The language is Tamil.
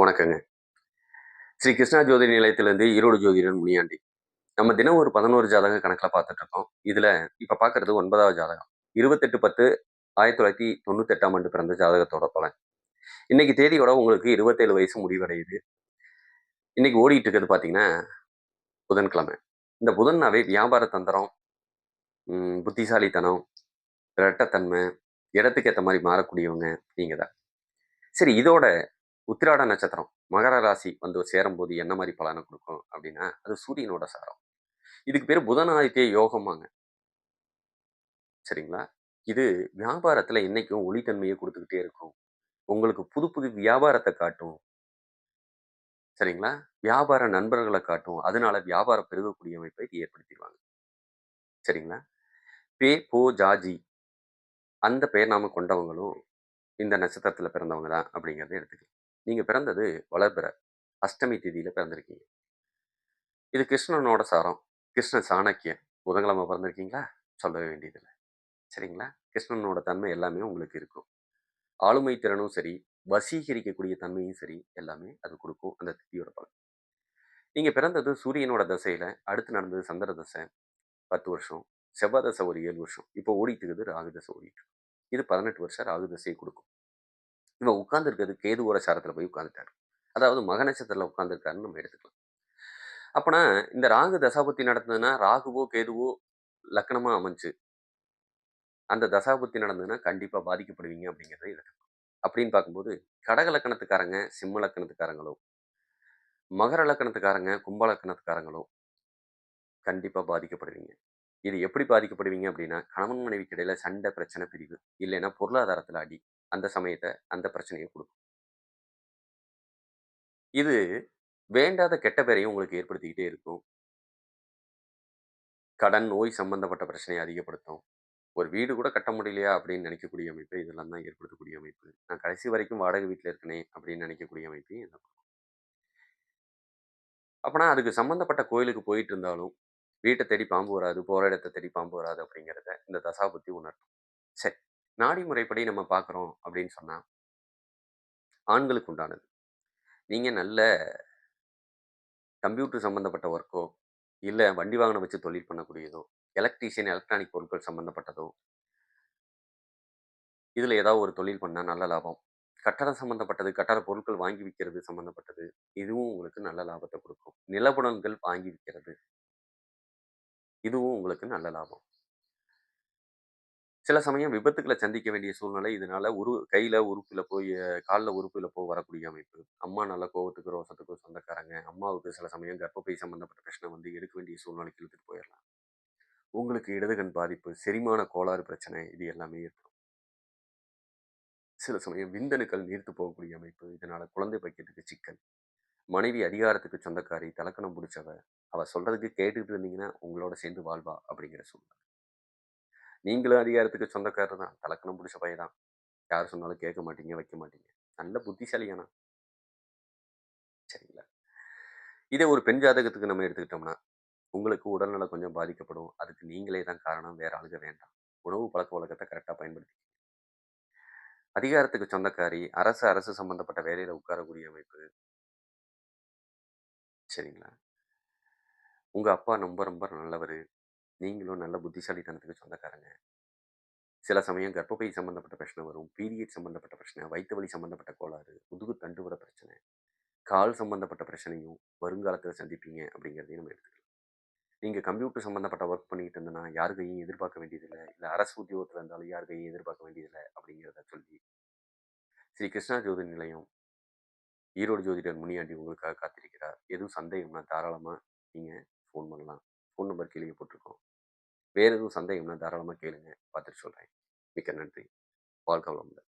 வணக்கங்க. ஸ்ரீ கிருஷ்ணா ஜோதி நிலையத்திலேருந்து ஈரோடு ஜோதிடன் முனியாண்டி. நம்ம தினம் ஒரு பதினோரு ஜாதகம் கணக்கில் பார்த்துட்டு இருக்கோம். இதில் இப்போ பார்க்கறது ஒன்பதாவது ஜாதகம். இருபத்தெட்டு பத்து ஆயிரத்தி தொள்ளாயிரத்தி தொண்ணூத்தெட்டாம் ஆண்டு பிறந்த ஜாதகத்தோட பலன். இன்னைக்கு தேதியோட உங்களுக்கு இருபத்தேழு வயசு முடிவடையுது. இன்னைக்கு ஓடிட்டு இருக்கிறது பார்த்தீங்கன்னா புதன்கிழமை. இந்த புதன்னாவே வியாபார தந்திரம் புத்திசாலித்தனம் இரட்டத்தன்மை இடத்துக்கு ஏற்ற மாதிரி மாறக்கூடியவங்க நீங்கள் தான் சரி இதோட உத்திராட நட்சத்திரம். மகர ராசி வந்து சேரும்போது என்ன மாதிரி பலனை கொடுக்கும் அப்படின்னா அது சூரியனோட சாரம். இதுக்கு பேர் புதனாதித்ய யோகமாங்க சரிங்களா? இது வியாபாரத்தில் என்னைக்கும் ஒளித்தன்மையை கொடுத்துக்கிட்டே இருக்கும். உங்களுக்கு புது புது வியாபாரத்தை காட்டும். சரிங்களா? வியாபார நண்பர்களை காட்டும். அதனால வியாபாரம் பெருகக்கூடிய அமைப்பை இது ஏற்படுத்திடுவாங்க. சரிங்களா? பே போ ஜாஜி அந்த பெயர் நாம கொண்டவங்களும் இந்த நட்சத்திரத்தில் பிறந்தவங்க தான் அப்படிங்கிறத எடுத்துக்கலாம். நீங்கள் பிறந்தது வளர்பிற அஷ்டமி திதியில் பிறந்திருக்கீங்க. இது கிருஷ்ணனோட சாரம். கிருஷ்ண சாணக்கியன். புதன்கிழமை பிறந்திருக்கீங்களா? சொல்லவே வேண்டியதில்லை. சரிங்களா? கிருஷ்ணனோட தன்மை எல்லாமே உங்களுக்கு இருக்கும். ஆளுமை திறனும் சரி வசீகரிக்கக்கூடிய தன்மையும் சரி எல்லாமே அது கொடுக்கும் அந்த திதியோட பலன். நீங்கள் பிறந்தது சூரியனோட தசையில் அடுத்து நடந்தது சந்திர தசை பத்து வருஷம். செவ்வாய் தசை ஒரு ஏழு வருஷம். இப்போ ஓடிட்டு இருக்குது ராகு தசை ஓடிட்டு இது பதினெட்டு வருஷம் ராகு தசையை கொடுக்கும். இவன் உட்காந்துருக்கிறது கேது கேதுவோட சாரத்தில் போய் உட்காந்துட்டாரு அதாவது மக நட்சத்திரத்தில் உட்காந்துருக்காருன்னு நம்ம எடுத்துக்கலாம். அப்போனா இந்த ராகு தசாபுத்தி நடந்ததுன்னா ராகுவோ கேதுவோ லக்கணமாக அமைஞ்சு அந்த தசாபுத்தி நடந்ததுன்னா கண்டிப்பாக பாதிக்கப்படுவீங்க அப்படிங்கிறத எடுத்துக்கலாம். அப்படின்னு பார்க்கும்போது கடக லக்கணத்துக்காரங்க சிம்ம லக்கணத்துக்காரங்களோ மகர லக்கணத்துக்காரங்க கும்ப லக்கணத்துக்காரங்களோ கண்டிப்பாக பாதிக்கப்படுவீங்க. இது எப்படி பாதிக்கப்படுவீங்க அப்படின்னா கணவன் மனைவிக்கு இடையில சண்டை பிரச்சனை பிரிவு இல்லைன்னா பொருளாதாரத்தில் அடி அந்த சமயத்தை அந்த பிரச்சனையை கொடுக்கும். இது வேண்டாத கெட்ட பேரையும் உங்களுக்கு ஏற்படுத்திக்கிட்டே இருக்கும். கடன் நோய் சம்பந்தப்பட்ட பிரச்சனையை அதிகப்படுத்தும். ஒரு வீடு கூட கட்ட முடியலையா அப்படின்னு நினைக்கக்கூடிய அமைப்பு இதெல்லாம் தான் ஏற்படுத்தக்கூடிய அமைப்பு. நான் கடைசி வரைக்கும் வாடகை வீட்டில் இருக்கனே அப்படின்னு நினைக்கக்கூடிய அமைப்பு இதெல்லாம் அப்போனா அதுக்கு சம்மந்தப்பட்ட கோயிலுக்கு போயிட்டு இருந்தாலும் வீட்டை தேடி பாம்பு வராது போற இடத்தை தேடி பாம்பு வராது அப்படிங்கிறத இந்த தசாபுத்தி உணர்த்தும். சரி. நாடி முறைப்படி நம்ம பார்க்குறோம் அப்படின்னு சொன்னால் ஆண்களுக்கு உண்டானது. நீங்கள் நல்ல கம்ப்யூட்டர் சம்மந்தப்பட்ட ஒர்க்கோ இல்லை வண்டி வாகனம் வச்சு தொழில் பண்ணக்கூடியதோ எலக்ட்ரீஷியன் எலக்ட்ரானிக் பொருட்கள் சம்மந்தப்பட்டதோ இதில் ஏதாவது ஒரு தொழில் பண்ணால் நல்ல லாபம். கட்டடம் சம்மந்தப்பட்டது கட்டட பொருட்கள் வாங்கி விற்கிறது சம்மந்தப்பட்டது இதுவும் உங்களுக்கு நல்ல லாபத்தை கொடுக்கும். நிலபுடன்கள் வாங்கி விற்கிறது இதுவும் உங்களுக்கு நல்ல லாபம். சில சமயம் விபத்துக்களை சந்திக்க வேண்டிய சூழ்நிலை இதனால உரு கையில உறுப்பில் போய் காலில் உறுப்பில் போய் வரக்கூடிய அமைப்பு. அம்மா நல்ல கோவத்துக்கு ரோசத்துக்கு சொந்தக்காரங்க. அம்மாவுக்கு சில சமயம் கர்ப்பப்பை சம்பந்தப்பட்ட பிரச்சனை வந்து எடுக்க வேண்டிய சூழ்நிலைக்கு இழுத்துட்டு போயிடலாம். உங்களுக்கு இடதுகண் பாதிப்பு செரிமான கோளாறு பிரச்சனை இது எல்லாமே ஏற்படும். சில சமயம் விந்தணுக்கள் நீர்த்து போகக்கூடிய அமைப்பு. இதனால குழந்தை பைக்கிறதுக்கு சிக்கல். மனைவி அதிகாரத்துக்கு சொந்தக்காரி தலக்கணம் பிடிச்சவ. அவ சொல்றதுக்கு கேட்டுக்கிட்டு இருந்தீங்கன்னா உங்களோட சேர்ந்து வாழ்வா அப்படிங்கிற சூழ்நிலை. நீங்களும் அதிகாரத்துக்கு சொந்தக்காரர் தான். தலக்கணம் பிடிச்ச பையன் தான். யார் சொன்னாலும் கேட்க மாட்டீங்க வைக்க மாட்டீங்க. நல்ல புத்திசாலியானா சரிங்களா? இதே ஒரு பெண் ஜாதகத்துக்கு நம்ம எடுத்துக்கிட்டோம்னா உங்களுக்கு உடல்நலம் கொஞ்சம் பாதிக்கப்படும். அதுக்கு நீங்களே தான் காரணம். வேற ஆளுக வேண்டாம். உணவு பழக்க வழக்கத்தை கரெக்டாக பயன்படுத்தி அதிகாரத்துக்கு சொந்தக்காரி அரசு அரசு சம்பந்தப்பட்ட வேலையில் உட்காரக்கூடிய அமைப்பு. சரிங்களா? உங்கள் அப்பா ரொம்ப ரொம்ப நல்லவர். நீங்களும் நல்ல புத்திசாலித்தனத்துக்கு சொந்தக்காரங்க. சில சமயம் கர்ப்பப்பை சம்மந்தப்பட்ட பிரச்சனை வரும். பீரியட் சம்மந்தப்பட்ட பிரச்சனை வயிற்று வலி சம்மந்தப்பட்ட கோளாறு முதுகு தண்டுவர பிரச்சனை கால் சம்மந்தப்பட்ட பிரச்சனையும் வருங்காலத்தில் சந்திப்பீங்க அப்படிங்கிறதையும் நம்ம எடுத்துக்கலாம். நீங்கள் கம்ப்யூட்டர் சம்மந்தப்பட்ட ஒர்க் பண்ணிட்டு இருந்தனா யார் கையும் எதிர்பார்க்க வேண்டியதில்லை. இல்லை அரசு உத்தியோகத்தில் இருந்தாலும் யார் கையும் எதிர்பார்க்க வேண்டியதில்லை அப்படிங்கிறத சொல்லி ஸ்ரீ கிருஷ்ணா ஜோதி நிலையம் ஈரோடு ஜோதிடர் முனியாண்டி உங்களுக்காக காத்திருக்கிறார். எதுவும் சந்தேகம்னா தாராளமாக நீங்கள் ஃபோன் பண்ணலாம். ஃபோன் நம்பர் கீழே போட்டிருக்கோம். வேறு எதுவும் சந்தேகம்னா தாராளமாக கேளுங்க. பார்த்துட்டு சொல்கிறேன் மிக்க நன்றி. வாழ்க்கை வளமுடன்.